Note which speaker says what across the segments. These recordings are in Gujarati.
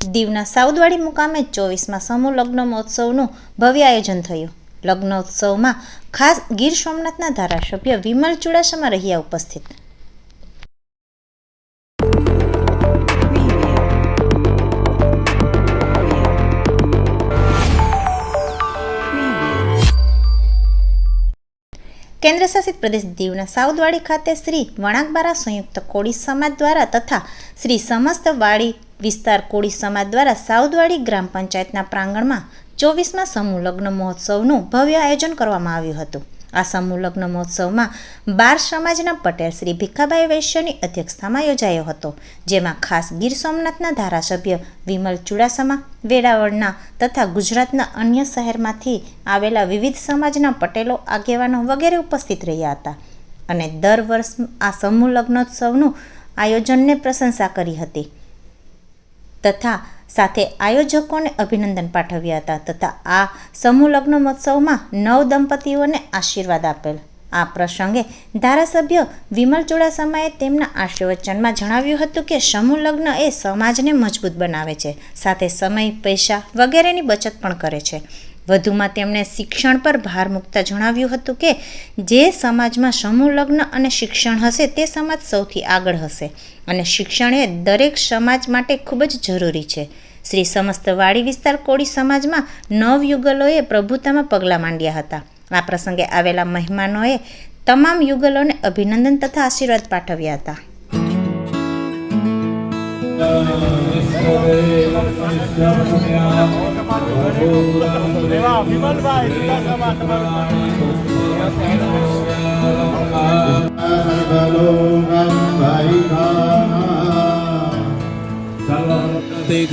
Speaker 1: દીવના સાઉદવાડી મુકામે ચોવીસમાં સમૂહ લગ્ન મહોત્સવનું ભવ્ય આયોજન થયું. લગ્નોત્સવમાં ખાસ ગીર સોમનાથના ધારાસભ્ય વિમલ ચુડાસમા રહ્યા ઉપસ્થિત. કેન્દ્રશાસિત પ્રદેશ દીવના સાઉદવાડી ખાતે શ્રી વણાકબારા સંયુક્ત કોળી સમાજ દ્વારા તથા શ્રી સમસ્ત વાડી વિસ્તાર કોળી સમાજ દ્વારા સાઉદવાડી ગ્રામ પંચાયતના પ્રાંગણમાં ચોવીસમાં સમૂહ લગ્ન મહોત્સવનું ભવ્ય આયોજન કરવામાં આવ્યું હતું. આ સમૂહ લગ્ન મહોત્સવમાં બાર સમાજના પટેલ શ્રી ભીખાભાઈ વૈશ્યની અધ્યક્ષતામાં યોજાયો હતો, જેમાં ખાસ ગીર સોમનાથના ધારાસભ્ય વિમલ ચુડાસમા વેરાવળના તથા ગુજરાતના અન્ય શહેરમાંથી આવેલા વિવિધ સમાજના પટેલો, આગેવાનો વગેરે ઉપસ્થિત રહ્યા હતા અને દર વર્ષ આ સમૂહ લગ્નોત્સવનું આયોજનને પ્રશંસા કરી હતી. તથા સાથે આયોજકોને અભિનંદન પાઠવ્યા હતા તથા આ સમૂહ લગ્ન મહોત્સવમાં નવ દંપતીઓને આશીર્વાદ આપેલ. આ પ્રસંગે ધારાસભ્ય વિમલ ચુડાસમાએ તેમના આશીર્વચનમાં જણાવ્યું હતું કે સમૂહ લગ્ન એ સમાજને મજબૂત બનાવે છે, સાથે સમય, પૈસા વગેરેની બચત પણ કરે છે. વધુમાં તેમણે શિક્ષણ પર ભાર મૂકતા જણાવ્યું હતું કે, જે સમાજમાં સમૂહ લગ્ન અને શિક્ષણ હશે તે સમાજ સૌથી આગળ હશે અને શિક્ષણ એ દરેક સમાજ માટે ખૂબ જ જરૂરી છે. શ્રી સમસ્ત વાડી વિસ્તાર કોળી સમાજમાં નવ યુગલોએ પ્રભુતામાં પગલાં માંડ્યા હતા. આ પ્રસંગે આવેલા મહેમાનોએ તમામ યુગલોને અભિનંદન તથા આશીર્વાદ પાઠવ્યા હતા.
Speaker 2: એવા વિમલભાઈ ચુડાસમા તમારું
Speaker 3: તે જ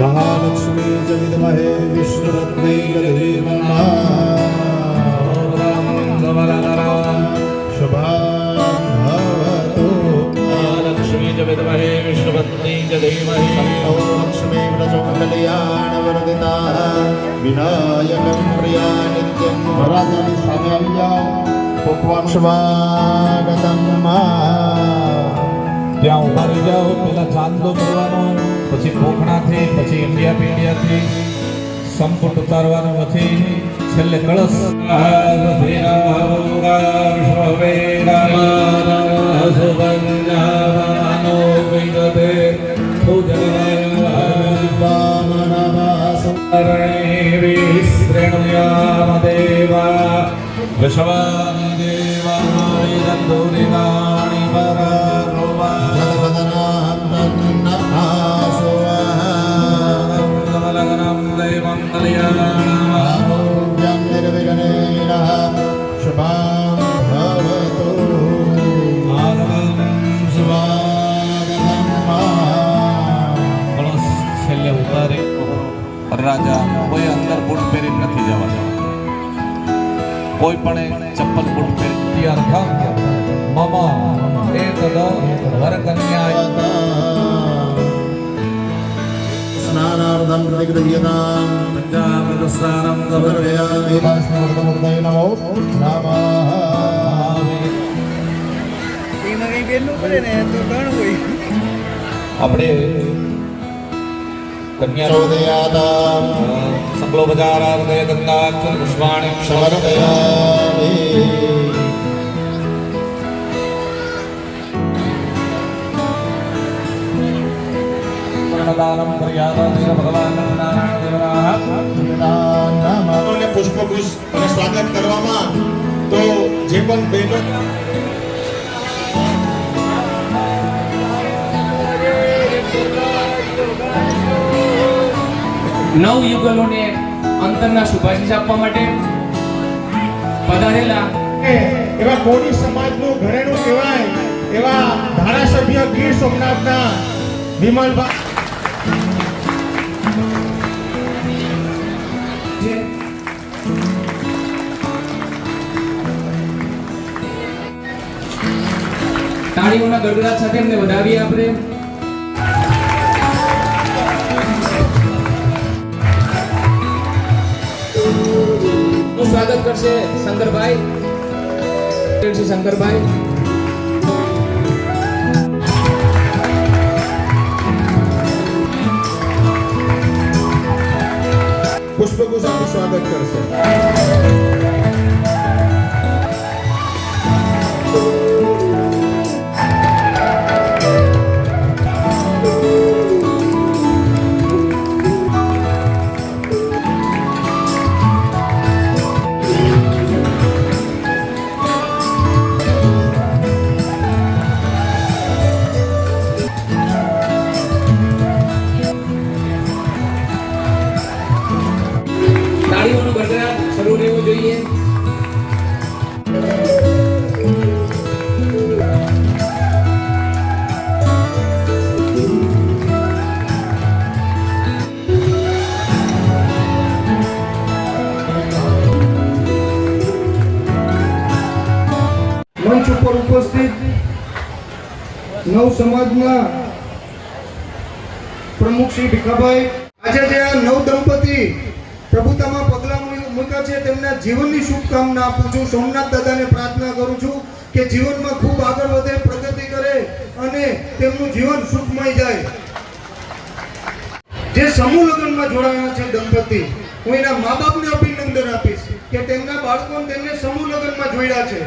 Speaker 3: મહાલક્ષ્મી ચ વિદ્મહે વિષ્ણુરત્ને શુભાન ભવતુ
Speaker 4: લક્ષ્મી જ વિદ્મહે વિષ્ણુપત્ની જ ધીમહિ
Speaker 3: લક્ષ્મી પ્રચોકલ્યાણવર્ધિતા વિનાયકમ પ્રિયા નિત્યમ મહારાજાની સામે આવી જાઓ ભગવાન સ્વાગતમ
Speaker 4: ત્યાં ઉભા રહી જાઓ પેલા ચાંદલો કરવાનો પછી પોખણાથી પછી ઇન્ડિયા પીડિયાથી સંપુટ ઉતારવાનો નથી. છેલ્લે કળશ. વિશ્વાદેવાય દૈવમ કોઈ પણ ચપ્પલ બૂટ પહેરી ત્યાર મમ એક વર કન્યા
Speaker 3: સ્નાનાર્થમ પ્રતિગૃહ્યતામ.
Speaker 4: પંચામૃતસ્નાનમ
Speaker 3: સમર્પયામિ ભાસ્મૂર્તમૂર્તય નમો નમઃ
Speaker 4: આપણે कन्याचोदयाताम् सकलोपचारार्दय गन्धाक्षपुष्पाणि
Speaker 3: समर्पयामि
Speaker 4: प्रणदानं पर्यादानेन भगवान् નારાયણ
Speaker 3: પુષ્પગુષ્
Speaker 5: અને સ્વાગત કરવામાં તો જે પણ બહેનો
Speaker 6: નવ યુગલોને અંતરના શુભાશીષ આપવા માટે પધારેલા
Speaker 5: એવા કોડી સમાજનું ઘરેણું કહેવાય એવા ધારાસભ્ય ગીર સોમનાથના વિમલભાઈ
Speaker 6: તાળીઓના ગડગડાટ સાથે એમને વધાવીએ આપણે. નું સ્વાગત કરશે શંકરભાઈ શ્રી શંકરભાઈ
Speaker 5: પુષ્પગુચ્છ આપનું સ્વાગત કરશે
Speaker 6: તાળીઓનો
Speaker 7: નવ સમાજના પ્રમુખ શ્રી ભીખાભાઈ. આજે જે નવ દંપતી પ્રભુતામાં પગલા મૂક્યા છે, તેમના જીવનની શુભકામના આપું છું. સોમનાથ દાદાને પ્રાર્થના કરું છું કે જીવનમાં ખૂબ આગળ વધે, પ્રગતિ કરે અને તેમનું જીવન સુખમય જાય. જે સમૂહ લગ્નમાં જોડાયા છે દંપતી, હું એના મા બાપને અભિનંદન આપીશ કે તેમના બાળકોને તેમને સમૂહ લગ્નમાં જોડ્યા છે.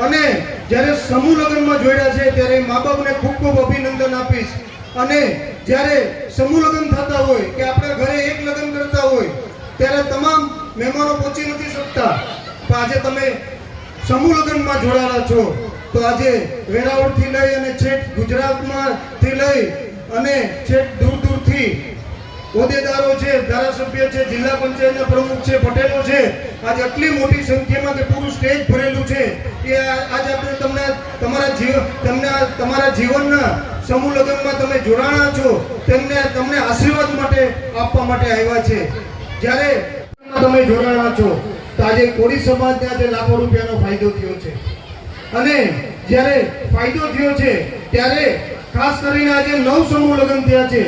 Speaker 7: અને જ્યારે સમૂહ લગ્નમાં જોડ્યા છે, ત્યારે મા બાપને ખૂબ ખૂબ અભિનંદન આપીશ. અને જ્યારે સમૂહ લગ્ન થતા હોય કે આપણા ઘરે એક લગ્ન કરતા હોય, ત્યારે તમામ મહેમાનો પહોંચી નથી શકતા. પણ આજે તમે સમૂહ લગ્નમાં જોડાયેલા છો, તો આજે વેરાવળથી લઈ અને છેક ગુજરાતમાંથી લઈ અને છેક દૂર દૂરથી હોદ્દેદારો છે, ધારાસભ્ય છે, જિલ્લા પંચાયતના પ્રમુખ છે, પટેલો છે, આજે આટલી મોટી સંખ્યામાં કે પૂરું સ્ટેજ ભરેલું છે. આવ્યા ફાયદો થયો છે. ત્યારે ખાસ કરીને આજે નવ સમૂહ લગ્ન થયા છે.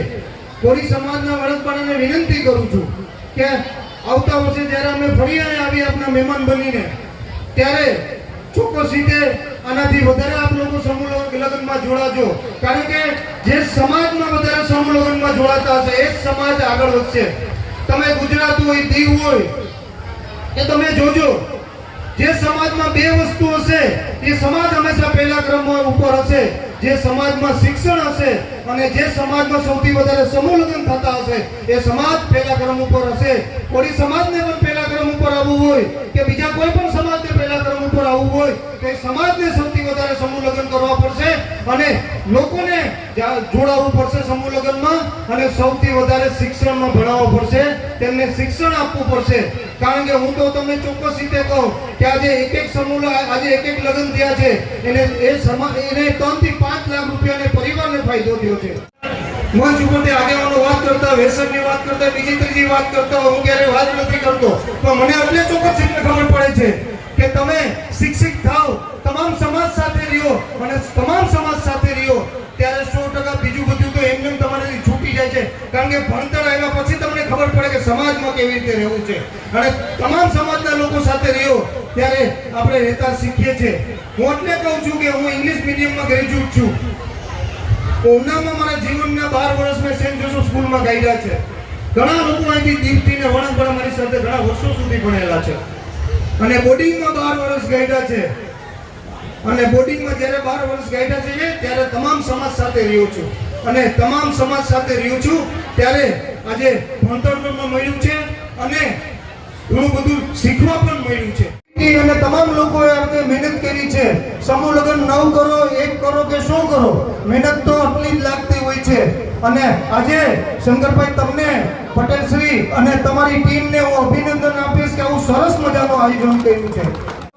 Speaker 7: કોળી સમાજના વડદપાડાને વિનંતી કરું છું કે આવતા વર્ષે જ્યારે અમે ફરી આવીએ આપના મહેમાન બનીને, ત્યારે એ સમાજ હંમેશા પહેલા ક્રમ ઉપર હશે. જે સમાજમાં શિક્ષણ હશે અને જે સમાજમાં સૌથી વધારે સમૂહ લગ્ન થતા હશે, એ સમાજ પહેલા ક્રમ ઉપર હશે. કોઈ સમાજને પણ પહેલા ક્રમ ઉપર આવવું હોય કે બીજા કોઈ પણ સમાજને આવવું હોય તો સમાજને સૌથી વધારે સમૂહ લગ્ન કરવા પડશે અને લોકોને જોડાવવું પડશે સમૂહ લગ્નમાં અને સૌથી વધારે શિક્ષણમાં ભણાવવું પડશે. તેમને શિક્ષણ આપવું પડશે. કારણ કે હું તો તમને ચોક્કસ રીતે કહું કે આજે એક એક સમૂહ આજે એક એક લગ્ન થયા છે. એને એ સમાજ એને ત્રણથી પાંચ લાખ રૂપિયાને પરિવારને ફાયદો થયો છે. મંચ ઉપરથી આગેવાનો વાત કરતા વ્યસનની વાત કરતા બીજી ત્રીજી વાત કરતા હું ક્યારે વાત નથી કરતો. પણ મને એટલે ચોક્કસ રીતે ખબર પડે છે કે તમે શિક્ષિત થાવ, તમામ સમાજ સાથે રહ્યો અને તમામ સમાજ સાથે રહ્યો, ત્યારે સો ટકા બીજું બધું તો એમને તમારે છૂટી જાય છે. કારણ કે ભણતર આવ્યા પછી તમને ખબર પડે કે સમાજમાં કેવી રીતે રહેવું છે. અને તમામ સમાજના લોકો સાથે રહ્યો, ત્યારે આપણે રહેતા શીખીએ છીએ. હું એટલે કહું છું કે હું ઇંગ્લિશ મીડિયમમાં ગ્રેજ્યુએટ છું. ઉનામાં મારા જીવનના બાર વર્ષ મેં સેન્ટ જોસેફ સ્કૂલમાં ગાયેલા છે. ઘણા લોકો અહીંથી દીપથી ને વણંગપરા મારી સાથે ઘણા વર્ષો સુધી ભણેલા છે. અને બોર્ડિંગમાં બાર વર્ષ ગાયડા છે. અને બોર્ડિંગમાં જ્યારે બાર વર્ષ ગાયડા છે ત્યારે તમામ સમાજ સાથે રહ્યો છું. અને તમામ સમાજ સાથે રહ્યું છું, ત્યારે આજે ભણતરમાં મળ્યું છે અને ઘણું બધું શીખવા પણ મળ્યું છે. અને તમામ લોકોએ આપણે મહેનત કરી છે. સમૂહ લગ્ન નવ કરો, એક કરો કે શું કરો, મહેનત તો આટલી જ લાગતી હોય છે. અને આજે શંકરભાઈ તમને પટેલ શ્રી અને તમારી ટીમને હું અભિનંદન આપીશ કે આવું સરસ મજાનું આયોજન કર્યું છે.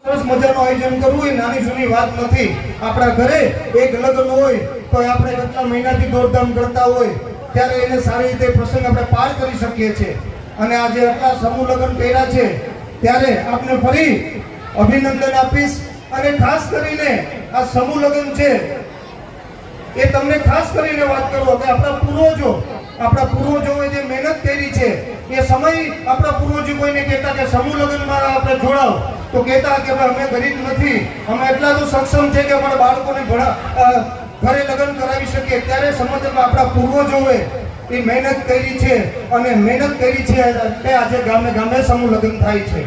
Speaker 7: સરસ મજાનું આયોજન કરવું એ નાની જૂની વાત નથી. આપણા ઘરે એક લગ્ન હોય, તો આપણે કેટલા મહિનાથી દોડધામ કરતા હોય, ત્યારે એને સારી રીતે પ્રસંગ આપણે પાર કરી શકીએ છીએ. અને આજે આટલા સમૂહ લગ્ન કર્યા છે, ત્યારે આપને ફરી અભિનંદન આપીશ. અને ખાસ કરીને આ સમૂહ લગ્ન છે એ તમને ખાસ કરીને વાત કરું કે આપણા પૂર્વજો, આપણા પૂર્વજોએ જે મહેનત કરી છે, એ સમય આપણા પૂર્વજો કોઈને કહેતા કે, સમૂહ લગ્નમાં આપણે જોડાવ તો કહેતા કે અમે ગરીબ નથી, અમે એટલા તો સક્ષમ છે કે અમારા બાળકોને ભણા ઘરે લગ્ન કરાવી શકીએ. ત્યારે સમજમાં આપણા પૂર્વજોએ એ મહેનત કરી છે અને મહેનત કરી છે એટલે આજે ગામે ગામે સમૂહ લગ્ન થાય છે.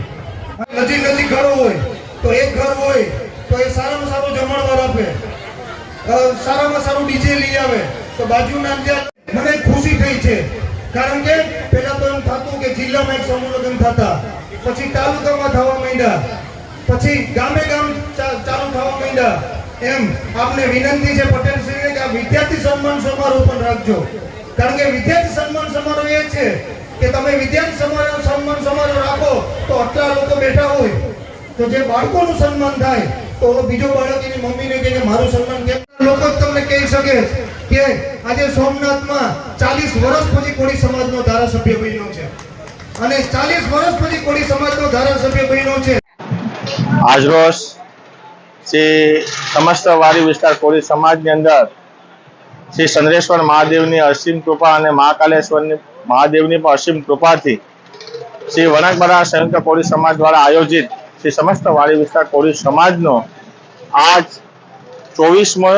Speaker 7: નજીક નજીક ઘરો હોય, તો એક ઘર હોય, તો એ સારામાં સારું જમણવાર આપે. સારામાં સારું ડીજે લઈ આવે, તો બાજુના ત્યાં મને ખુશી થઈ છે. કારણ કે પહેલા તો એમ થતું કે જિલ્લામાં એક સમૂહ લગ્ન થતા, પછી તાલુકામાં થવા માંડ્યા, પછી ગામે ગામ ચાલુ થવા માંડ્યા. એમ આપને વિનંતી છે પટેલ શ્રીને કે આ વિદ્યાર્થી સન્માન સમારોહ પણ રાખજો. કારણ કે વિદ્યાર્થી સન્માન સમારોહ એ છે કે તમે વિદ્યાર્થી સમારોહ, સન્માન સમારોહ રાખો તો આટલા લોકો બેઠા હોય. તો જે બાળકોનું સન્માન થાય તો બીજો બાળક એની મમ્મીને કહે કે મારું સન્માન કેમ? લોકો તમને કહી શકે કે આજે સોમનાથમાં ચાલીસ વર્ષ પછી કોળી સમાજનો ધારાસભ્ય બન્યો છે. અને ચાલીસ વર્ષ પછી કોળી સમાજનો ધારાસભ્ય બન્યો છે.
Speaker 8: આજરોજ શ્રી સમસ્ત વારી વિસ્તાર કોળી સમાજની અંદર શ્રી ચંદ્રેશ્વર મહાદેવની અસીમ કૃપા અને મહાકાલેશ્વરની મહાદેવની પણ અસીમ કૃપાથી શ્રી વણાકબરા સંયુક્ત કોળી સમાજ દ્વારા આયોજિત શ્રી સમસ્ત વાડી વિસ્તાર કોળી સમાજનો આજ ચોવીસમો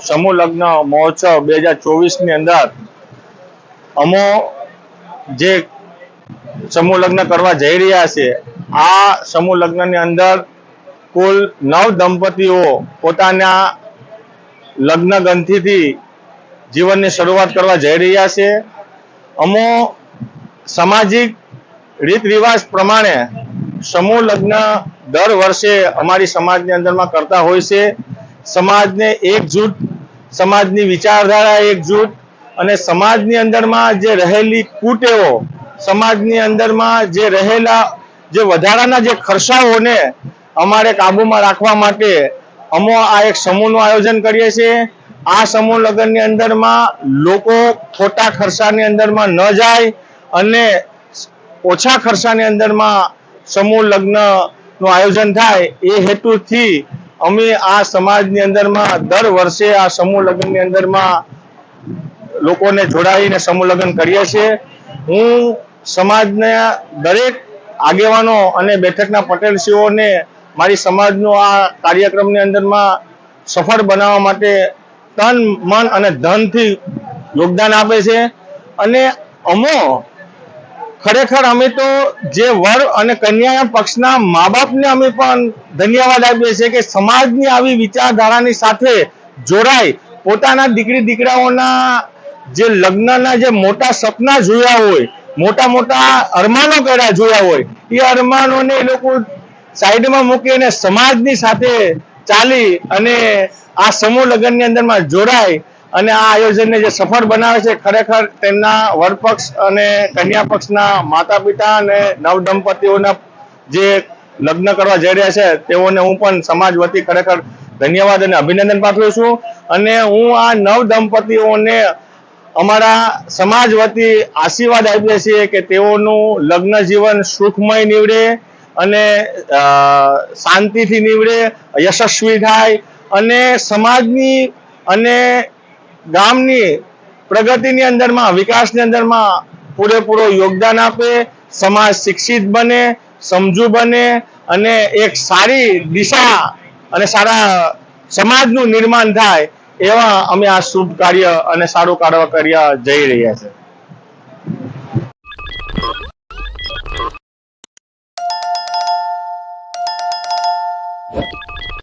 Speaker 8: સમૂહ લગ્ન મહોત્સવ બે હજાર ચોવીસની અંદર અમો જે સમૂહ લગ્ન કરવા જઈ રહ્યા છે, આ સમૂહ લગ્નની અંદર કુલ નવ દંપતીઓ પોતાના લગ્ન ગ્રંથિથી જીવનની શરૂઆત કરવા જઈ રહ્યા છે. અમો સામાજિક રીત રિવાજ પ્રમાણે સમૂહ લગ્ન દર વર્ષે અમારી સમાજની અંદરમાં કરતા હોય છે. સમાજને એકજૂટ સમાજની વિચારધારા એકજૂટ અને સમાજની અંદરમાં જે રહેલી કુટેવો, સમાજની અંદરમાં જે રહેલા જે વધારાના જે ખર્ચાઓને અમારે કાબુમાં રાખવા માટે અમો આ એક સમૂહનું આયોજન કરીએ છીએ. આ સમૂહ લગ્નની અંદરમાં લોકો ખોટા ખર્ચાની અંદરમાં ન જાય અને ઓછા ખર્ચાની અંદરમાં સમૂહ લગ્નનું આયોજન થાય એ હેતુથી અમે આ સમાજની અંદરમાં દર વર્ષે આ સમૂહ લગ્નની અંદરમાં લોકોને જોડાઈને સમૂહ લગ્ન કરીએ છીએ. હું સમાજના દરેક આગેવાનો અને બેઠકના પટેલશ્રીઓને મારી સમાજનો આ કાર્યક્રમની અંદરમાં સફળ બનાવવા માટે તન, મન અને ધનથી યોગદાન આપે છે. અને અમો ખરેખર અમે તો જે વર અને કન્યા પક્ષના મા બાપને અમે પણ ધન્યવાદ આપીએ છીએ કે સમાજની આવી વિચારધારાની સાથે જોડાય પોતાના દીકરી દીકરાઓના જે લગ્નના જે મોટા સપના જોયા હોય, મોટા મોટા અરમાનો કર્યા જોયા હોય, એ અરમાનોને એ લોકો સાઈડમાં મૂકીને સમાજની સાથે ચાલી અને આ સમૂહ લગ્નની અંદરમાં જોડાય અને આ આયોજનને જે સફળ બનાવે છે, ખરેખર તેમના વરપક્ષ અને કન્યા પક્ષના માતા પિતા અને નવદંપતિઓના જે લગ્ન કરવા જઈ રહ્યા છે, તેઓને હું પણ સમાજ વતી ખરેખર ધન્યવાદ અને અભિનંદન પાઠવું છું. અને હું આ નવ દંપતીઓને અમારા સમાજ વતી આશીર્વાદ આપીએ છીએ કે તેઓનું લગ્ન જીવન સુખમય નીવડે અને શાંતિથી નીવડે, યશસ્વી થાય અને સમાજની અને ગામની પ્રગતિની અંદરમાં, વિકાસની અંદરમાં પૂરેપૂરો યોગદાન આપે, સમાજ શિક્ષિત બને, સમજુ બને અને એક સારી દિશા અને સારા સમાજનું નિર્માણ થાય એવા અમે આ શુભ કાર્ય અને સારું કાર્ય કરી જઈ રહ્યા છે.